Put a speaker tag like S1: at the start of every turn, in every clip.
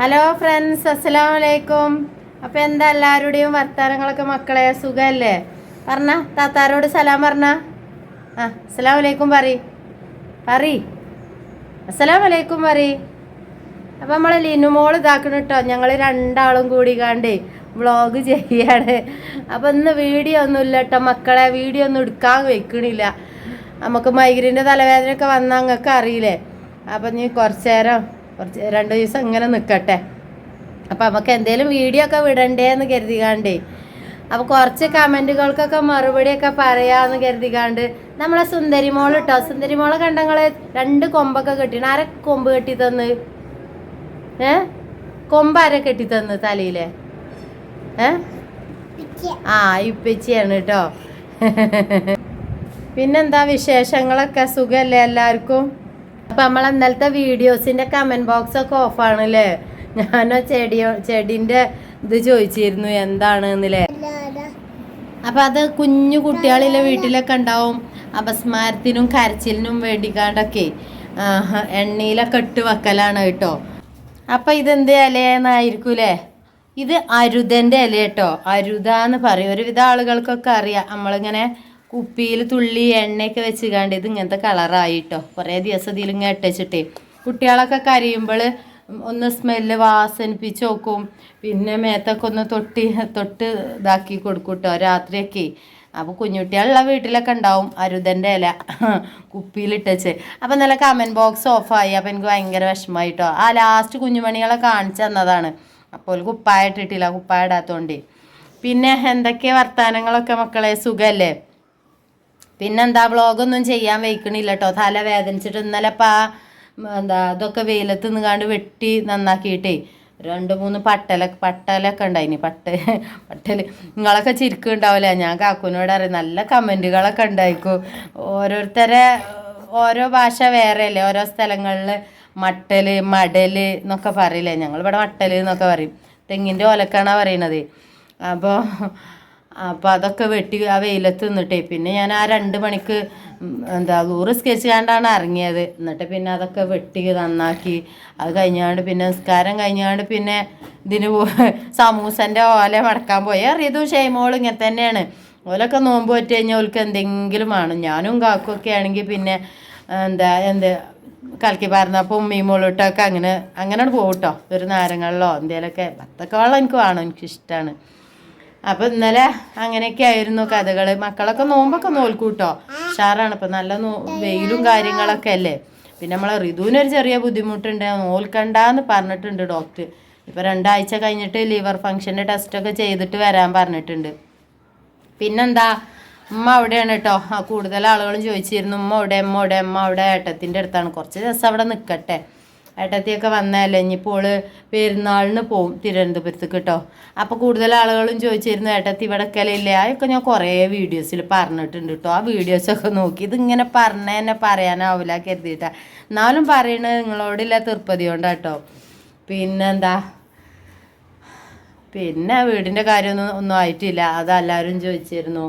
S1: Hello friends അസ്സലാമു അലൈക്കും അപ്പോൾ എന്താ എല്ലാവരുടെയും വർത്താനങ്ങളൊക്കെ മക്കളെ? സുഖമല്ലേ പറഞ്ഞ താത്താരോട് സലാം പറഞ്ഞ? ആ അസ്സലാമു അലൈക്കും പറ പറി അസ്സലാമു അലൈക്കും പറ അപ്പോൾ നമ്മൾ ലിനുമോൾ ഇതാക്കണം കേട്ടോ ഞങ്ങൾ രണ്ടാളും കൂടി കണ്ട് വ്ളോഗ് ചെയ്യാണ്. അപ്പോൾ ഇന്ന് വീഡിയോ ഒന്നും ഇല്ല കേട്ടോ മക്കളെ. വീഡിയോ ഒന്നും എടുക്കാൻ വെക്കണില്ല. നമുക്ക് മൈഗ്രീന്റെ തലവേദനയൊക്കെ വന്നാൽ നിങ്ങൾക്ക് അറിയില്ലേ? അപ്പം നീ കുറച്ച് നേരം കുറച്ച് രണ്ട് ദിവസം ഇങ്ങനെ നിൽക്കട്ടെ അപ്പം നമുക്ക് എന്തെങ്കിലും വീഡിയോ ഒക്കെ വിടണ്ടേ എന്ന് കരുതികാണ്ടേ. അപ്പോൾ കുറച്ച് കമന്റുകൾക്കൊക്കെ മറുപടിയൊക്കെ പറയാമെന്ന് കരുതികാണ്ട് നമ്മളെ സുന്ദരി മോൾ കേട്ടോ സുന്ദരി മോളെ കണ്ടങ്ങൾ രണ്ട് കൊമ്പൊക്കെ കെട്ടിണ്. ആരെ കൊമ്പ് കെട്ടി തന്ന് ഏ? കൊമ്പ് ആരെ കെട്ടി തന്ന് തലയിലെ? ഏ? ആ ഇപ്പച്ചിയാണ് കേട്ടോ പിന്നെന്താ വിശേഷങ്ങളൊക്കെ? സുഖമല്ലേ എല്ലാവർക്കും? അപ്പൊ നമ്മൾ ഇന്നലത്തെ വീഡിയോസിന്റെ കമന്റ് ബോക്സ് ഒക്കെ ഓഫാണ് അല്ലേ ഞാനോ ചെടിയോ ചെടിന്റെ ഇത് ചോദിച്ചിരുന്നു എന്താണ് എന്നല്ലേ അപ്പൊ അത് കുഞ്ഞു കുട്ടികളിലെ വീട്ടിലൊക്കെ ഉണ്ടാവും. അപസ്മാരത്തിനും കരച്ചിലിനും വേണ്ടിക്കാണ്ടൊക്കെ എണ്ണയിലൊക്കെ ഇട്ട് വെക്കലാണ് കേട്ടോ. അപ്പൊ ഇതെന്ത് ഇലയെന്നായിരിക്കൂലേ? ഇത് അരുതന്റെ ഇല കേട്ടോ. അരുതാന്ന് പറയും. ഒരുവിധ ആളുകൾക്കൊക്കെ അറിയാം. നമ്മളിങ്ങനെ കുപ്പിയിൽ തുള്ളി എണ്ണയൊക്കെ വെച്ച് കണ്ട് ഇത് ഇങ്ങനത്തെ കളറായിട്ടോ. കുറേ ദിവസം ഇതിലിങ്ങനെ ഇട്ടച്ചിട്ടേ. കുട്ടികളൊക്കെ കരയുമ്പോൾ ഒന്ന് സ്മെല്ല് വാസനിപ്പിച്ച് നോക്കും. പിന്നെ മേത്തൊക്കെ ഒന്ന് തൊട്ടി തൊട്ട് ഇതാക്കി കൊടുക്കും കേട്ടോ രാത്രിയൊക്കെ. അപ്പോൾ കുഞ്ഞുട്ടികളുള്ള വീട്ടിലൊക്കെ ഉണ്ടാവും അരുതന്റെ ഇല കുപ്പിയിലിട്ടച്ച് അപ്പം നല്ല കമന്റ് ബോക്സ് ഓഫായി അപ്പം എനിക്ക് ഭയങ്കര വിഷമമായിട്ടോ. ആ ലാസ്റ്റ് കുഞ്ഞുമണികളെ കാണിച്ചു തന്നതാണ്. അപ്പോൾ കുപ്പായ ഇട്ടിട്ടില്ല. കുപ്പായ പിന്നെ എന്തൊക്കെ വർത്തമാനങ്ങളൊക്കെ മക്കളെ? സുഖല്ലേ പിന്നെന്താ വ്ളോഗൊന്നും ചെയ്യാൻ വയ്ക്കണില്ല കേട്ടോ തല വേദനിച്ചിട്ട് ഇന്നലെ പാ എന്താ ഇതൊക്കെ വെയിലത്ത് നിന്നുകാണ്ട് വെട്ടി നന്നാക്കിയിട്ടേ രണ്ട് മൂന്ന് പട്ടല പട്ടലൊക്കെ ഉണ്ടായിനി. പട്ട പട്ടൽ നിങ്ങളൊക്കെ ചിരിക്കുണ്ടാവില്ല ഞാൻ കാക്കുനോട് അറിയാം നല്ല കമന്റുകളൊക്കെ ഉണ്ടായിക്കും. ഓരോരുത്തരെ ഓരോ ഭാഷ വേറെ അല്ലേ ഓരോ സ്ഥലങ്ങളിൽ മട്ടൽ മടൽ എന്നൊക്കെ പറയില്ലേ? ഞങ്ങളിവിടെ മട്ടൽ എന്നൊക്കെ പറയും. തെങ്ങിന്റെ ഓലക്കാണ് പറയണത്. അപ്പോൾ അപ്പോൾ അതൊക്കെ വെട്ടി ആ വെയിലത്ത് നിന്നിട്ടേ പിന്നെ ഞാൻ ആ രണ്ട് മണിക്ക് എന്താ നൂറ് സ്കെച്ച് കണ്ടാണ് ഇറങ്ങിയത്. എന്നിട്ട് പിന്നെ അതൊക്കെ വെട്ടി നന്നാക്കി. അത് കഴിഞ്ഞാണ്ട് പിന്നെ നിസ്കാരം കഴിഞ്ഞാണ്ട് പിന്നെ ഇതിന് സമൂസന്റെ ഓല മടക്കാൻ പോയി. അറിയതും ഷെയ്മോൾ ഇങ്ങനെ തന്നെയാണ്. ഓലൊക്കെ നോമ്പ് പറ്റി കഴിഞ്ഞാൽ ഓൽക്ക് എന്തെങ്കിലും ആണ് ഞാനും കാക്കുമൊക്കെ ആണെങ്കിൽ പിന്നെ എന്താ എന്ത് കലക്കി പാർന്നപ്പോൾ ഉമ്മയും മോളിട്ടൊക്കെ അങ്ങനെ അങ്ങനെ പോകട്ടോ കേട്ടോ ഒരു നാരങ്ങളിലോ എന്തെങ്കിലുമൊക്കെ വത്തക്ക വെള്ളം എനിക്ക് വേണം എനിക്കിഷ്ടമാണ് അപ്പം ഇന്നലെ അങ്ങനെയൊക്കെ ആയിരുന്നു കഥകൾ മക്കളൊക്കെ നോമ്പൊക്കെ നോൽക്കൂട്ടോ ഉഷാറാണ്. ഇപ്പം നല്ല നോ വെയിലും കാര്യങ്ങളൊക്കെ അല്ലേ? പിന്നെ നമ്മളെ ഋതുവിനൊരു ചെറിയ ബുദ്ധിമുട്ടുണ്ട്. നോൽക്കണ്ടെന്ന് പറഞ്ഞിട്ടുണ്ട് ഡോക്ടർ ഇപ്പൊ രണ്ടാഴ്ച കഴിഞ്ഞിട്ട് ലിവർ ഫങ്ഷന്റെ ടെസ്റ്റൊക്കെ ചെയ്തിട്ട് വരാൻ പറഞ്ഞിട്ടുണ്ട്. പിന്നെന്താ? ഉമ്മ അവിടെയാണ് കേട്ടോ കൂടുതൽ ആളുകളും ചോദിച്ചിരുന്നു. ഉമ്മ അവിടെ ഉമ്മ അവിടെ ഉമ്മ അവിടെ. ഏട്ടത്തിന്റെ അടുത്താണ്. കുറച്ച് ദിവസം അവിടെ നിൽക്കട്ടെ ഏട്ടത്തിയൊക്കെ വന്നതല്ലേ? ഇനിയിപ്പോൾ ഓൾ പെരുന്നാളിന് പോവും തിരുവനന്തപുരത്തേക്ക് കേട്ടോ. അപ്പോൾ കൂടുതൽ ആളുകളും ചോദിച്ചിരുന്നു ഏട്ടത്തി ഇവിടെ കലയില്ലേ അതൊക്കെ ഞാൻ കുറേ വീഡിയോസിൽ പറഞ്ഞിട്ടുണ്ട് കേട്ടോ. ആ വീഡിയോസൊക്കെ നോക്കി ഇതിങ്ങനെ പറഞ്ഞ തന്നെ പറയാനാവില്ല കരുതിയിട്ട. എന്നാലും പറയണത് നിങ്ങളോടില്ല തീർപ്പതി കൊണ്ടാട്ടോ പിന്നെന്താ? പിന്നെ വീടിന്റെ കാര്യമൊന്നും ഒന്നും ആയിട്ടില്ല. അതെല്ലാവരും ചോദിച്ചിരുന്നു.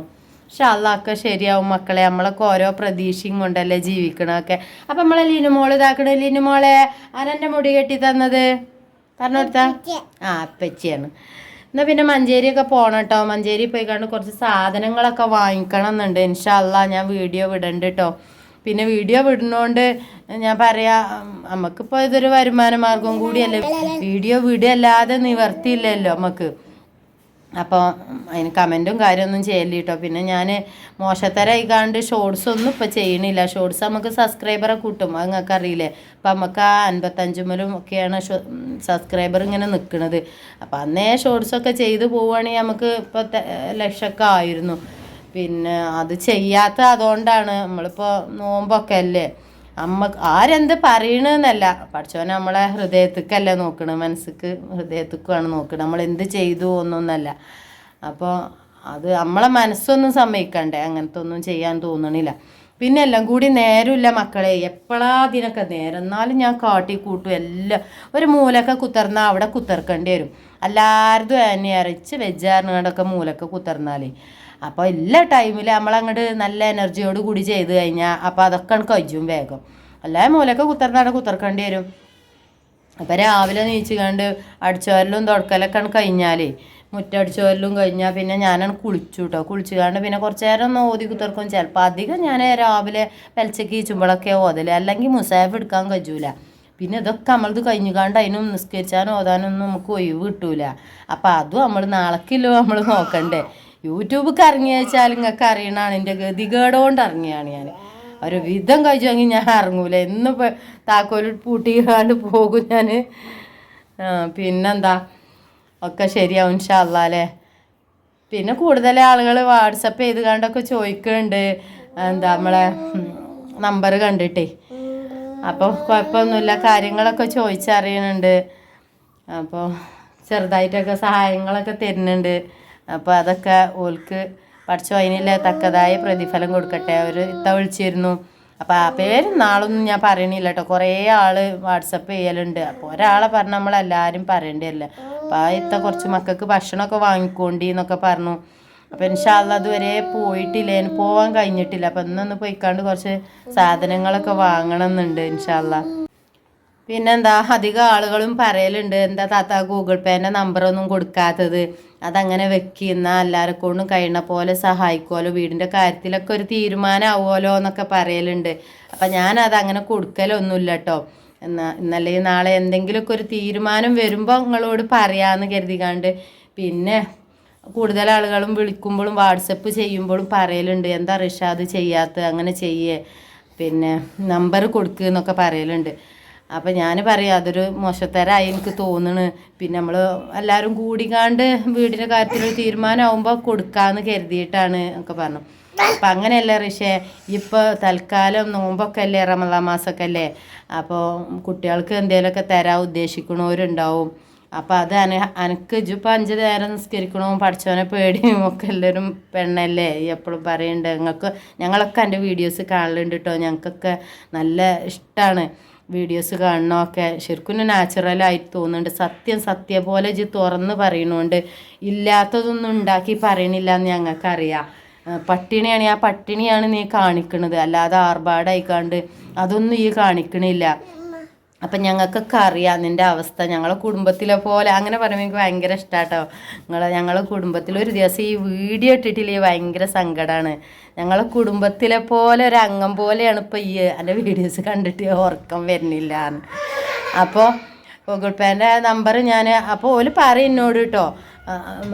S1: പക്ഷെ അതൊക്കെ ശരിയാവും മക്കളെ. നമ്മളൊക്കെ ഓരോ പ്രതീക്ഷയും കൊണ്ടല്ലേ ജീവിക്കണമൊക്കെ അപ്പം നമ്മളെ ലിനുമോൾ ഇതാക്കണ. ലിനുമോളെ ആരെന്റെ മുടി കെട്ടി തന്നത്? പറഞ്ഞു കൊടുത്താ ആ അപ്പച്ചിയാണ്. എന്നാൽ പിന്നെ മഞ്ചേരിയൊക്കെ പോകണം കേട്ടോ മഞ്ചേരി പോയി കണ്ട് കുറച്ച് സാധനങ്ങളൊക്കെ വാങ്ങിക്കണം എന്നുണ്ട് ഇൻഷല്ല ഞാൻ വീഡിയോ വിടണ്ട് കേട്ടോ പിന്നെ വീഡിയോ വിടുന്നോണ്ട് ഞാൻ പറയാ നമുക്കിപ്പോൾ ഇതൊരു വരുമാന മാർഗം കൂടിയല്ലേ വീഡിയോ വിടുകയല്ലാതെ നിവർത്തിയില്ലല്ലോ നമുക്ക് അപ്പോൾ അതിന് കമന്റും കാര്യമൊന്നും ചെയ്യല്ല കേട്ടോ പിന്നെ ഞാൻ മോശത്തരായിക്കാണ്ട് ഷോർട്സ് ഒന്നും ഇപ്പോൾ ചെയ്യണില്ല. ഷോർട്സ് നമുക്ക് സബ്സ്ക്രൈബറെ കൂട്ടും. അത് നിങ്ങൾക്ക് അറിയില്ലേ? അപ്പം നമുക്ക് ആ അൻപത്തഞ്ചുമലും ഒക്കെയാണ് സബ്സ്ക്രൈബർ ഇങ്ങനെ നിൽക്കുന്നത് അപ്പോൾ അന്നേ ഷോർട്സൊക്കെ ചെയ്തു പോവുകയാണെങ്കിൽ നമുക്ക് ഇപ്പോൾ ലക്ഷമൊക്കെ ആയിരുന്നു. പിന്നെ അത് ചെയ്യാത്ത അതുകൊണ്ടാണ് നമ്മളിപ്പോൾ നോമ്പൊക്കെ അല്ലേ? അമ്മ ആരെന്ത് പറയണെന്നല്ല. പഠിച്ചവൻ നമ്മളെ ഹൃദയത്തിക്കല്ല നോക്കണത് മനസ്സിക്ക് ഹൃദയത്തിക്കുമാണ് നോക്കണത് നമ്മൾ എന്ത് ചെയ്തു ഒന്നൊന്നല്ല അപ്പോൾ അത് നമ്മളെ മനസ്സൊന്നും സമ്മതിക്കണ്ടേ. അങ്ങനത്തെ ഒന്നും ചെയ്യാൻ തോന്നണില്ല. പിന്നെ എല്ലാം കൂടി നേരമില്ല മക്കളെ. എപ്പോഴാ അതിനൊക്കെ നേരം? എന്നാലും ഞാൻ കാട്ടി കൂട്ടും എല്ലാം. ഒരു മൂലൊക്കെ കുത്തർന്നാൽ അവിടെ കുത്തർക്കേണ്ടി വരും. തന്നെ അരച്ച് വെജാറിനോടൊക്കെ മൂലൊക്കെ കുത്തർന്നാലേ. അപ്പോൾ എല്ലാ ടൈമിൽ നമ്മളങ്ങോട്ട് നല്ല എനർജിയോട് കൂടി ചെയ്ത് കഴിഞ്ഞാൽ അപ്പോൾ അതൊക്കെ എനിക്ക് കഴിച്ചും വേഗം. അല്ലാതെ മൂലൊക്കെ കുത്തർന്നാണ് കുത്തർക്കേണ്ടി വരും. അപ്പം രാവിലെ നീച്ച് കണ്ട് അടിച്ചോരലും തുടക്കലൊക്കെ കഴിഞ്ഞാലേ മുറ്റടിച്ചോരലും കഴിഞ്ഞാൽ പിന്നെ ഞാനാണ് കുളിച്ചു കേട്ടോ കുളിച്ചു കണ്ട് പിന്നെ കുറച്ച് നേരം ഒന്ന് ഓതി കുത്തിർക്കും. ചിലപ്പോൾ അധികം ഞാൻ രാവിലെ വെളിച്ചക്ക് ഈച്ചുമ്പോഴൊക്കെ ഓതൽ. അല്ലെങ്കിൽ മുസാഫ് എടുക്കാൻ കഴിയൂല. പിന്നെ ഇതൊക്കെ നമ്മളത് കഴിഞ്ഞു കണ്ട് അതിനും നിസ്കരിച്ചാനും ഓതാനൊന്നും നമുക്ക് ഒഴിവ് കിട്ടൂല. അപ്പം അതും നമ്മൾ നാളെക്കില്ലോ നമ്മൾ നോക്കണ്ടേ. യൂട്യൂബിൽ ഇറങ്ങി വെച്ചാൽ നിങ്ങൾക്ക് അറിയണതാണ്. എന്റെ ഗതികേടുകൊണ്ട് ഇറങ്ങിയാണ് ഞാൻ. ഒരു വിധം കഴിച്ചെങ്കിൽ ഞാൻ ഇറങ്ങൂല. എന്ന് താക്കോൽ പൂട്ടിക്കാണ്ട് പോകും ഞാൻ പിന്നെന്താ? ഒക്കെ ശരിയാവും ഇൻഷാല്ലാ പിന്നെ കൂടുതൽ ആളുകൾ വാട്സപ്പ് ചെയ്ത് കണ്ടൊക്കെ ചോദിക്കുന്നുണ്ട് എന്താ നമ്മളെ നമ്പർ കണ്ടിട്ടേ. അപ്പോൾ കുഴപ്പമൊന്നുമില്ല. കാര്യങ്ങളൊക്കെ ചോദിച്ചറിയുന്നുണ്ട് അപ്പോൾ ചെറുതായിട്ടൊക്കെ സഹായങ്ങളൊക്കെ തരുന്നുണ്ട്. അപ്പോൾ അതൊക്കെ ഓൽക്ക് പഠിച്ചു അതിനുള്ള തക്കതായ പ്രതിഫലം കൊടുക്കട്ടെ. അവർ ഇത്ത വിളിച്ചിരുന്നു. അപ്പോൾ ആ പേര് നാളൊന്നും ഞാൻ പറയണില്ല കേട്ടോ കുറേ ആൾ വാട്സപ്പ് ചെയ്യലുണ്ട്. അപ്പോൾ ഒരാളെ പറഞ്ഞ് നമ്മളെല്ലാവരും പറയേണ്ടതല്ല അപ്പോൾ ആ ഇത്ത കുറച്ച് മക്കൾക്ക് ഭക്ഷണമൊക്കെ വാങ്ങിക്കോണ്ടി എന്നൊക്കെ പറഞ്ഞു. അപ്പോൾ ഇൻഷാല്ല അതുവരെ പോയിട്ടില്ല. എനിക്ക് പോകാൻ കഴിഞ്ഞിട്ടില്ല. അപ്പോൾ ഇന്നൊന്ന് പോയിക്കാണ്ട് കുറച്ച് സാധനങ്ങളൊക്കെ വാങ്ങണം എന്നുണ്ട് ഇൻഷാല്ല പിന്നെന്താ? അധികം ആളുകളും പറയലുണ്ട്. എന്താ താത്ത ഗൂഗിൾ പേന്റെ നമ്പറൊന്നും കൊടുക്കാത്തത്? അതങ്ങനെ വെക്കുന്ന എല്ലാവരെ കൊണ്ടും കഴിയുന്ന പോലെ സഹായിക്കുമല്ലോ വീടിന്റെ കാര്യത്തിലൊക്കെ ഒരു തീരുമാനമാവുമല്ലോ എന്നൊക്കെ പറയലുണ്ട്. അപ്പം ഞാനത് അങ്ങനെ കൊടുക്കലൊന്നുമില്ല കേട്ടോ എന്നാ ഇന്നലെ നാളെ എന്തെങ്കിലുമൊക്കെ ഒരു തീരുമാനം വരുമ്പോൾ നിങ്ങളോട് പറയാമെന്ന് കരുതിക്കാണ്ട് പിന്നെ കൂടുതൽ ആളുകളും വിളിക്കുമ്പോഴും വാട്സപ്പ് ചെയ്യുമ്പോഴും പറയലുണ്ട്. എന്താ റിഷാദ് ചെയ്യാത്ത അങ്ങനെ ചെയ്യേ. പിന്നെ നമ്പർ കൊടുക്കുക എന്നൊക്കെ പറയലുണ്ട്. അപ്പം ഞാൻ പറയാം അതൊരു മോശത്തരായി എനിക്ക് തോന്നുന്നു പിന്നെ നമ്മൾ എല്ലാവരും കൂടിക്കാണ്ട് വീടിന്റെ കാര്യത്തിൽ തീരുമാനമാകുമ്പോൾ കൊടുക്കാമെന്ന് കരുതിയിട്ടാണ് ഒക്കെ പറഞ്ഞു. അപ്പം അങ്ങനെയല്ല ഋഷേ ഇപ്പോൾ തൽക്കാലം നോമ്പൊക്കെ അല്ലേ റമദാ മാസമൊക്കെ അല്ലേ അപ്പോൾ കുട്ടികൾക്ക് എന്തെങ്കിലുമൊക്കെ തരാൻ ഉദ്ദേശിക്കണവരുണ്ടാവും. അപ്പം അത് അന അനക്ക് ഇപ്പം അഞ്ച് നേരം നിസ്കരിക്കണോ പഠിച്ചവനെ പേടിയും ഒക്കെ എല്ലാവരും പെണ്ണല്ലേ? എപ്പോഴും പറയുന്നുണ്ട് ഞങ്ങൾക്ക് ഞങ്ങളൊക്കെ എന്റെ വീഡിയോസ് കാണലുണ്ട് കേട്ടോ ഞങ്ങൾക്കൊക്കെ നല്ല ഇഷ്ടമാണ് വീഡിയോസ് കാണണമൊക്കെ. ശരിക്കും നാച്ചുറലായിട്ട് തോന്നുന്നുണ്ട്. സത്യം സത്യ പോലെ ഇത് തുറന്ന് പറയണോണ്ട്. ഇല്ലാത്തതൊന്നും ഉണ്ടാക്കി പറയണില്ല എന്ന് ഞങ്ങൾക്കറിയാം പട്ടിണിയാണ്. ആ പട്ടിണിയാണ് നീ കാണിക്കണത്. അല്ലാതെ ആർഭാടായിക്കാണ്ട് അതൊന്നും ഈ കാണിക്കണില്ല. അപ്പം ഞങ്ങൾക്കൊക്കെ അറിയാം നിന്റെ അവസ്ഥ. ഞങ്ങളെ കുടുംബത്തിലെ പോലെ അങ്ങനെ പറയുമ്പോൾ എനിക്ക് ഭയങ്കര ഇഷ്ടാട്ടോ. നിങ്ങൾ ഞങ്ങളെ കുടുംബത്തിൽ ഒരു ദിവസം ഈ വീഡിയോ ഇട്ടിട്ടില്ലേ? ഭയങ്കര സങ്കടമാണ് ഞങ്ങളെ കുടുംബത്തിലെ പോലെ ഒരു അംഗം പോലെയാണ് ഇപ്പോൾ ഈ എന്റെ വീഡിയോസ് കണ്ടിട്ട് ഉറക്കം വരുന്നില്ല അപ്പോൾ ഗൂഗിൾ പേന്റെ നമ്പർ ഞാൻ അപ്പോൾ ഓൽ പറയും എന്നോട് കേട്ടോ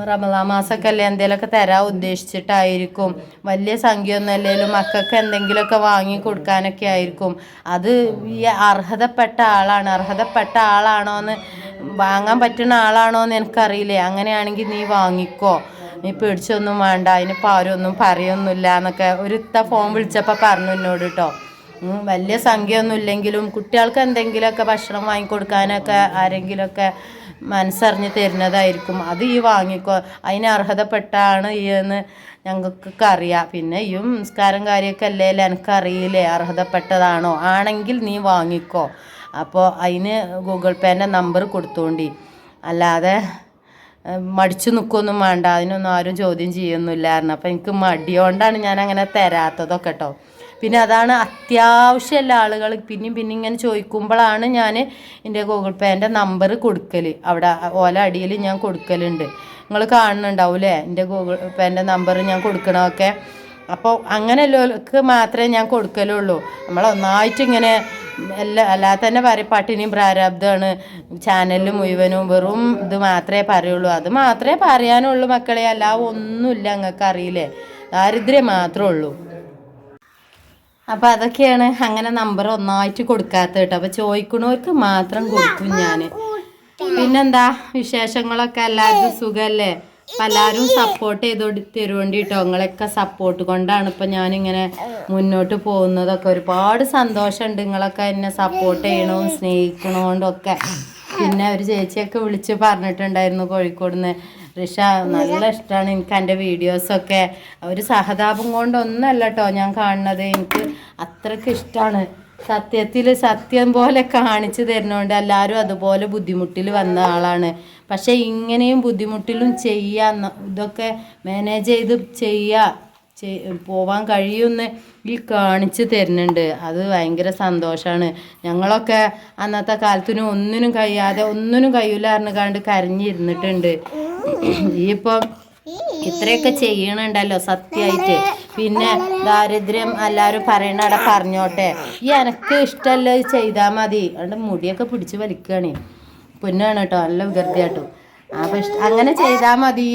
S1: റമദാ മാസമൊക്കെ അല്ലേ എന്തെങ്കിലുമൊക്കെ തരാൻ ഉദ്ദേശിച്ചിട്ടായിരിക്കും. വലിയ സംഖ്യയൊന്നും അല്ലെങ്കിലും മക്കൾക്ക് എന്തെങ്കിലുമൊക്കെ വാങ്ങി കൊടുക്കാനൊക്കെ ആയിരിക്കും. അത് ഈ അർഹതപ്പെട്ട ആളാണ്. അർഹതപ്പെട്ട ആളാണോ എന്ന് വാങ്ങാൻ പറ്റുന്ന ആളാണോ എന്ന് എനിക്കറിയില്ലേ. അങ്ങനെയാണെങ്കിൽ നീ വാങ്ങിക്കോ. നീ പേടിച്ചൊന്നും വേണ്ട. അതിനിപ്പോൾ പാരൊന്നും പറയൊന്നുമില്ല എന്നൊക്കെ ഒരു ഇത്ത ഫോൺ വിളിച്ചപ്പോൾ പറഞ്ഞു എന്നോട് കേട്ടോ. വലിയ സംഖ്യയൊന്നും ഇല്ലെങ്കിലും കുട്ടികൾക്ക് എന്തെങ്കിലുമൊക്കെ ഭക്ഷണം വാങ്ങിക്കൊടുക്കാനൊക്കെ ആരെങ്കിലുമൊക്കെ മനസ്സറിഞ്ഞ് തരുന്നതായിരിക്കും. അത് ഈ വാങ്ങിക്കോ. അതിന് അർഹതപ്പെട്ടാണ് ഈ എന്ന് ഞങ്ങൾക്കൊക്കെ അറിയാം പിന്നെ ഈ നിസ്കാരം കാര്യമൊക്കെ അല്ലേ? എനിക്കറിയില്ലേ. അർഹതപ്പെട്ടതാണോ? ആണെങ്കിൽ നീ വാങ്ങിക്കോ. അപ്പോൾ അതിന് ഗൂഗിൾ പേന്റെ നമ്പർ കൊടുത്തോണ്ടി. അല്ലാതെ മടിച്ചു നിൽക്കൊന്നും വേണ്ട. അതിനൊന്നും ആരും ചോദ്യം ചെയ്യൊന്നുമില്ലായിരുന്നു അപ്പം എനിക്ക് മടിയോണ്ടാണ് ഞാൻ അങ്ങനെ തരാത്തതൊക്കെ കേട്ടോ. പിന്നെ അതാണ് അത്യാവശ്യമുള്ള ആളുകൾ പിന്നെയും പിന്നെ ഇങ്ങനെ ചോദിക്കുമ്പോഴാണ് ഞാൻ എന്റെ ഗൂഗിൾ പേന്റെ നമ്പർ കൊടുക്കൽ അവിടെ ഓല അടിയിൽ ഞാൻ കൊടുക്കലുണ്ട്. നിങ്ങൾ കാണുന്നുണ്ടാവൂലേ എന്റെ ഗൂഗിൾ പേന്റെ നമ്പർ ഞാൻ കൊടുക്കണമൊക്കെ അപ്പോൾ അങ്ങനെയുള്ളവർക്ക് മാത്രമേ ഞാൻ കൊടുക്കലുള്ളൂ. നമ്മൾ ഒന്നായിട്ട് ഇങ്ങനെ എല്ലാ അല്ലാതെ തന്നെ പറയും പട്ടിണിയും പ്രാരാബ്ദമാണ്. ചാനലിൽ മുഴുവനും വെറും ഇത് മാത്രമേ പറയുള്ളൂ. അത് മാത്രമേ പറയാനുള്ളൂ മക്കളെ. അല്ലാതെ ഒന്നുമില്ല നിങ്ങൾക്ക് അറിയില്ലേ? ദാരിദ്ര്യം മാത്രമേ ഉള്ളൂ. അപ്പോൾ അതൊക്കെയാണ് അങ്ങനെ നമ്പർ ഒന്നായിട്ട് കൊടുക്കാത്ത കേട്ടോ. അപ്പോൾ ചോദിക്കണവർക്ക് മാത്രം കൊടുക്കും ഞാൻ പിന്നെന്താ? വിശേഷങ്ങളൊക്കെ? എല്ലാവർക്കും സുഖല്ലേ? അപ്പം എല്ലാവരും സപ്പോർട്ട് ചെയ്ത് തരുവേണ്ടി കേട്ടോ നിങ്ങളൊക്കെ സപ്പോർട്ട് കൊണ്ടാണ് ഇപ്പം ഞാനിങ്ങനെ മുന്നോട്ട് പോകുന്നതൊക്കെ. ഒരുപാട് സന്തോഷമുണ്ട് നിങ്ങളൊക്കെ എന്നെ സപ്പോർട്ട് ചെയ്യണവും സ്നേഹിക്കണോണ്ടൊക്കെ പിന്നെ ഒരു ചേച്ചിയൊക്കെ വിളിച്ച് പറഞ്ഞിട്ടുണ്ടായിരുന്നു കോഴിക്കോട് നിന്ന് ഋഷ നല്ല ഇഷ്ടമാണ് എനിക്ക് എന്റെ വീഡിയോസൊക്കെ ഒരു സഹതാപം കൊണ്ടൊന്നല്ല കേട്ടോ ഞാൻ കാണുന്നത്. എനിക്ക് അത്രയ്ക്ക് ഇഷ്ടമാണ് സത്യത്തിൽ സത്യം പോലെ കാണിച്ചു തരുന്നതുകൊണ്ട് എല്ലാവരും അതുപോലെ ബുദ്ധിമുട്ടിൽ വന്ന ആളാണ്. പക്ഷേ ഇങ്ങനെയും ബുദ്ധിമുട്ടിലും ചെയ്യുക ഇതൊക്കെ മാനേജ് ചെയ്ത് ചെയ്യുക ചെയ്- പോവാൻ കഴിയുമെന്ന് ഈ കാണിച്ച് തരുന്നുണ്ട്. അത് ഭയങ്കര സന്തോഷമാണ് ഞങ്ങളൊക്കെ അന്നത്തെ കാലത്തിന് ഒന്നിനും കഴിയാതെ ഒന്നിനും കഴിയില്ല കണ്ട് കരഞ്ഞിരുന്നിട്ടുണ്ട്. ഇപ്പം ഇത്രയൊക്കെ ചെയ്യണുണ്ടല്ലോ സത്യമായിട്ട്. പിന്നെ ദാരിദ്ര്യം എല്ലാവരും പറയണ അവിടെ പറഞ്ഞോട്ടെ. ഈ എനക്ക് ഇഷ്ടമല്ല ചെയ്താൽ മതി. അതുകൊണ്ട് മുടിയൊക്കെ പിടിച്ച് വലിക്കുകയാണ് പൊന്നാണ് കേട്ടോ. നല്ല വികൃതിയാട്ടോ അപ്പൊ അങ്ങനെ ചെയ്താൽ മതി.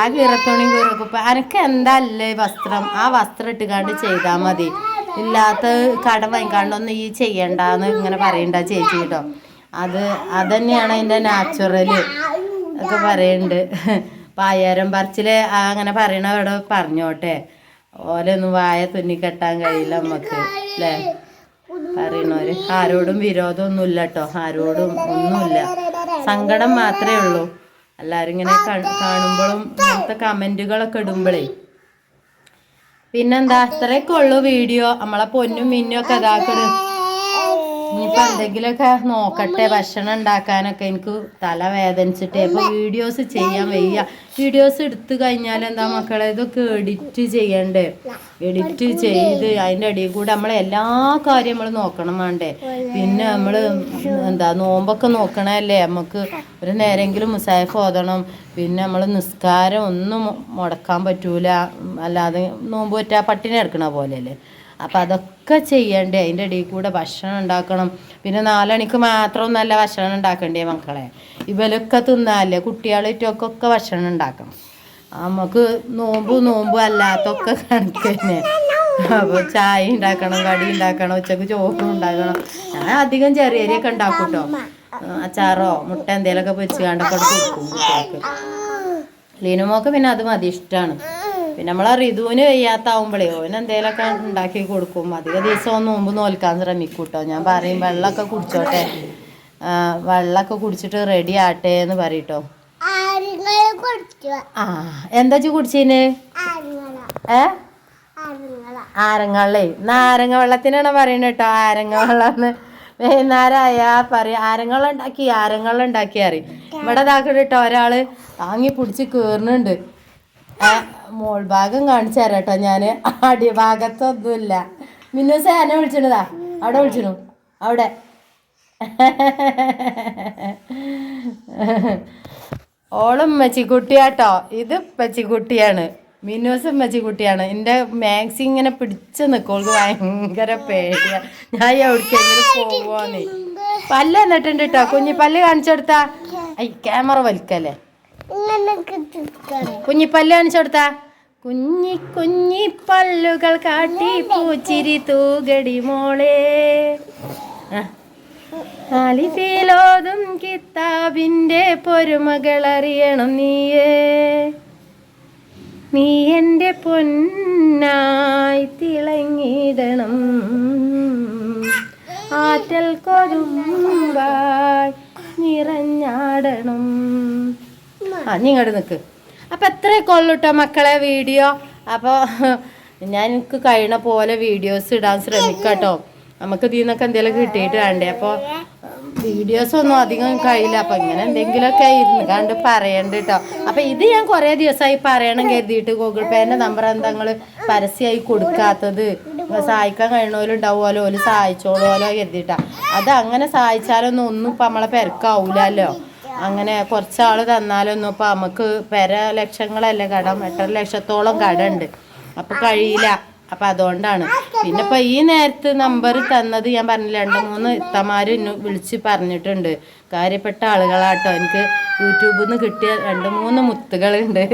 S1: ആ കീറത്തുണി കീറക്കുപ്പ അനക്ക് എന്തല്ലേ വസ്ത്രം? ആ വസ്ത്രം ഇട്ടുകാണ്ട് ചെയ്താൽ മതി. ഇല്ലാത്ത കടം വാങ്ങിക്കാണ്ടൊന്നും ഈ ചെയ്യണ്ടെന്ന് ഇങ്ങനെ പറയണ്ട ചേച്ചി കേട്ടോ. അത് അതന്നെയാണ് അതിന്റെ നാച്ചുറൽ ഒക്കെ പറയുന്നുണ്ട് പായാരം പറിച്ചിൽ അങ്ങനെ പറയണ അവിടെ പറഞ്ഞോട്ടെ. ഓലൊന്നും വായ തുന്നിക്കെട്ടാൻ കഴിയില്ല നമുക്ക് അല്ലേ? പറയണോര് ആരോടും വിരോധമൊന്നുമില്ല കേട്ടോ. ആരോടും ഒന്നുമില്ല. സങ്കടം മാത്രമേ ഉള്ളൂ. എല്ലാവരും ഇങ്ങനെ കാണുമ്പോഴും ഇങ്ങനത്തെ കമന്റുകളൊക്കെ ഇടുമ്പോഴേ പിന്നെന്താ അത്രയൊക്കെ ഉള്ളു വീഡിയോ. നമ്മളെ പൊന്നും മിന്നും ഒക്കെ ഇതാക്കണ്. ഇനിയിപ്പോൾ എന്തെങ്കിലുമൊക്കെ നോക്കട്ടെ ഭക്ഷണം ഉണ്ടാക്കാനൊക്കെ എനിക്ക് തല വേദനിച്ചിട്ട്. ഇപ്പൊ വീഡിയോസ് ചെയ്യാൻ വയ്യ. വീഡിയോസ് എടുത്തു കഴിഞ്ഞാൽ എന്താ മക്കളെ ഇതൊക്കെ എഡിറ്റ് ചെയ്യണ്ടേ? എഡിറ്റ് ചെയ്ത് അതിന്റെ ഇടയിൽ കൂടെ നമ്മളെ എല്ലാ കാര്യം നമ്മൾ നോക്കണം വേണ്ടേ? പിന്നെ നമ്മൾ എന്താ നോമ്പൊക്കെ നോക്കണല്ലേ നമുക്ക് ഒരു നേരെങ്കിലും മുസാഫ് ഓതണം. പിന്നെ നമ്മൾ നിസ്കാരം ഒന്നും മുടക്കാൻ പറ്റൂല. അല്ലാതെ നോമ്പ് പറ്റാ പട്ടിണി എടുക്കണ പോലെയല്ലേ? അപ്പം അതൊക്കെ ചെയ്യണ്ടേ അതിന്റെ ഇടയിൽ കൂടെ ഭക്ഷണം ഉണ്ടാക്കണം. പിന്നെ നാലണിക്ക് മാത്രം നല്ല ഭക്ഷണം ഉണ്ടാക്കണ്ടേ മക്കളെ? ഇവലൊക്കെ തിന്നാല്ലേ കുട്ടികളായിട്ടൊക്കെ ഒക്കെ ഭക്ഷണം ഉണ്ടാക്കണം. നമുക്ക് നോമ്പ് നോമ്പ് അല്ലാത്തൊക്കെ കണക്ക് തന്നെ. അപ്പോൾ ചായ ഉണ്ടാക്കണം കടി ഉണ്ടാക്കണം ഉച്ചയ്ക്ക് ചോറും ഉണ്ടാക്കണം. ഞാൻ അധികം ചെറിയ അരിയൊക്കെ ഉണ്ടാക്കും കേട്ടോ അച്ചാറോ മുട്ട എന്തേലൊക്കെ പൊരിച്ച് കണ്ടൊക്കെ കൊടുക്കും ലീനുമോക്ക് പിന്നെ അത് മതി ഇഷ്ടമാണ് പിന്നെ നമ്മളെ ഋതുവിന് വയ്യാത്താവുമ്പോഴേ ഓന് എന്തേലൊക്കെ ഉണ്ടാക്കി കൊടുക്കും. അധിക ദിവസം നോമ്പ് നോൽക്കാൻ ശ്രമിക്കും കേട്ടോ ഞാൻ പറയും വെള്ളമൊക്കെ കുടിച്ചോട്ടെ. വെള്ളമൊക്കെ കുടിച്ചിട്ട് റെഡി ആട്ടെ എന്ന് പറയട്ടോ. ആ എന്താ കുടിച്ചീന്? ഏ?
S2: ആരങ്ങളെ
S1: നാരങ്ങ വെള്ളത്തിനാണ് പറയുന്നത് കേട്ടോ ആരങ്ങ വെള്ളം വൈകുന്നേരമായ പറയും. ആരങ്ങളുണ്ടാക്കി ആരങ്ങളുണ്ടാക്കി അറിയും ഇവിടെ ഇതാക്കണ്ട കേട്ടോ ഒരാൾ. താങ്ങി പിടിച്ച് കയറുന്നുണ്ട് ഏ മോൾ ഭാഗം കാണിച്ചു തരാം കേട്ടോ ഞാൻ അടിഭാഗത്തൊന്നുമില്ല മിന്നൂസ എന്നെ വിളിച്ചിട്ടുണ്ടാ അവിടെ വിളിച്ചിരുന്നു. അവിടെ. ഓളും മച്ചിക്കുട്ടിയാട്ടോ ഇത് മച്ചിക്കുട്ടിയാണ് മിന്നൂസ് മച്ചിക്കുട്ടിയാണ് എന്റെ മാക്സി ഇങ്ങനെ പിടിച്ച് നിൽക്കും ഭയങ്കര പേടിയാ. ഞാൻ എവിടേക്കെങ്കിലും പോവാന്നേ. പല്ല് എന്നിട്ടുണ്ട് കേട്ടോ കുഞ്ഞി പല്ല് കാണിച്ചെടുത്താ. I camera വലിക്കല്ലേ? കുഞ്ഞിപ്പല്ല് കാണിച്ചെടുത്താ കുഞ്ഞി കുഞ്ഞി പല്ലുകൾ കാട്ടി പൂച്ചിരി തൂകടി മോളെ. ആലിഫിലോതും കിതാബിന്റെ പൊരുമകൾ അറിയണം നീയേ. നീ എന്റെ പൊന്നായി തിളങ്ങിടണം ആറ്റൽ കൊരുമ്പായി നിറഞ്ഞാടണം. ആ നീ ഇങ്ങോട്ട് നിൽക്ക് അപ്പം എത്രയൊക്കെ ഉള്ളൂ കേട്ടോ മക്കളെ വീഡിയോ? അപ്പോൾ ഞാൻ എനിക്ക് കഴിയണ പോലെ വീഡിയോസ് ഇടാൻ ശ്രമിക്കാം കേട്ടോ നമുക്ക് ഇതിൽ നിന്നൊക്കെ എന്തെങ്കിലും കിട്ടിയിട്ട് വേണ്ടേ? അപ്പോൾ വീഡിയോസ് ഒന്നും അധികം കഴിയില്ല. അപ്പം ഇങ്ങനെ എന്തെങ്കിലുമൊക്കെ ഇരുന്ന് കണ്ട് പറയണ്ട കേട്ടോ അപ്പം ഇത് ഞാൻ കുറേ ദിവസമായി പറയണം കരുതിയിട്ട് ഗൂഗിൾ പേന്റെ നമ്പർ എന്താ നിങ്ങൾ പരസ്യമായി കൊടുക്കാത്തത്? സഹായിക്കാൻ കഴിയണമല്ലോ ഉണ്ടാവുമല്ലോ ഓൽ സഹായിച്ചോളുമല്ലോ കരുതിയിട്ടാ. അത് അങ്ങനെ സഹായിച്ചാലൊന്നും ഒന്നും ഇപ്പം നമ്മളെ പെരക്കാവൂലല്ലോ. അങ്ങനെ കുറച്ചാൾ തന്നാലൊന്നും ഇപ്പം നമുക്ക് പെര ലക്ഷങ്ങളല്ലേ കടം എട്ടര ലക്ഷത്തോളം കടമുണ്ട് അപ്പം കഴിയില്ല. അപ്പം അതുകൊണ്ടാണ്. പിന്നെ ഇപ്പം ഈ നേരത്ത് നമ്പർ തന്നത് ഞാൻ പറഞ്ഞില്ല രണ്ട് മൂന്ന് ഇത്തമാർ വിളിച്ച് പറഞ്ഞിട്ടുണ്ട്. കാര്യപ്പെട്ട ആളുകളാട്ടോ. എനിക്ക് യൂട്യൂബിൽ നിന്ന് കിട്ടിയ രണ്ട് മൂന്ന് മുത്തുകളുണ്ട്.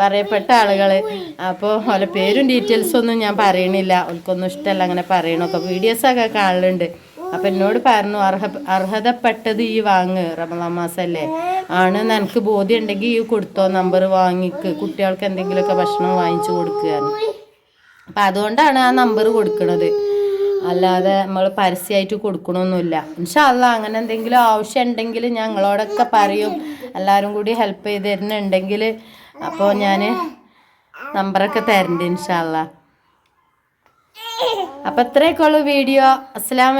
S1: പറയപ്പെട്ട ആളുകൾ അപ്പോൾ ഓലെ പേരും ഡീറ്റെയിൽസ് ഒന്നും ഞാൻ പറയണില്ല. ഓൽക്കൊന്നും ഇഷ്ടമല്ല അങ്ങനെ പറയണൊക്കെ വീഡിയോസൊക്കെ കാണലുണ്ട്. അപ്പം എന്നോട് പറഞ്ഞു അർഹ അർഹതപ്പെട്ടത് ഈ വാങ്ങ് റമദാൻ മാസമല്ലേ ആണ് എനിക്ക് ബോധ്യം ഉണ്ടെങ്കിൽ ഈ കൊടുത്തോ നമ്പർ വാങ്ങിക്ക്. കുട്ടികൾക്ക് എന്തെങ്കിലുമൊക്കെ ഭക്ഷണം വാങ്ങിച്ചു കൊടുക്കുകയാണ്. അപ്പം അതുകൊണ്ടാണ് ആ നമ്പർ കൊടുക്കുന്നത് അല്ലാതെ നമ്മൾ പരസ്യമായിട്ട് കൊടുക്കണമൊന്നുമില്ല ഇൻഷാല്ല അങ്ങനെ എന്തെങ്കിലും ആവശ്യം ഉണ്ടെങ്കിൽ ഞങ്ങളോടൊക്കെ പറയും. എല്ലാവരും കൂടി ഹെൽപ്പ് ചെയ്ത് തരുന്നുണ്ടെങ്കിൽ അപ്പോൾ ഞാൻ നമ്പറൊക്കെ തരണ്ട് ഇൻഷാല്ല അപ്പം ഇത്രയൊക്കെ ഉള്ളൂ വീഡിയോ. അസ്സാം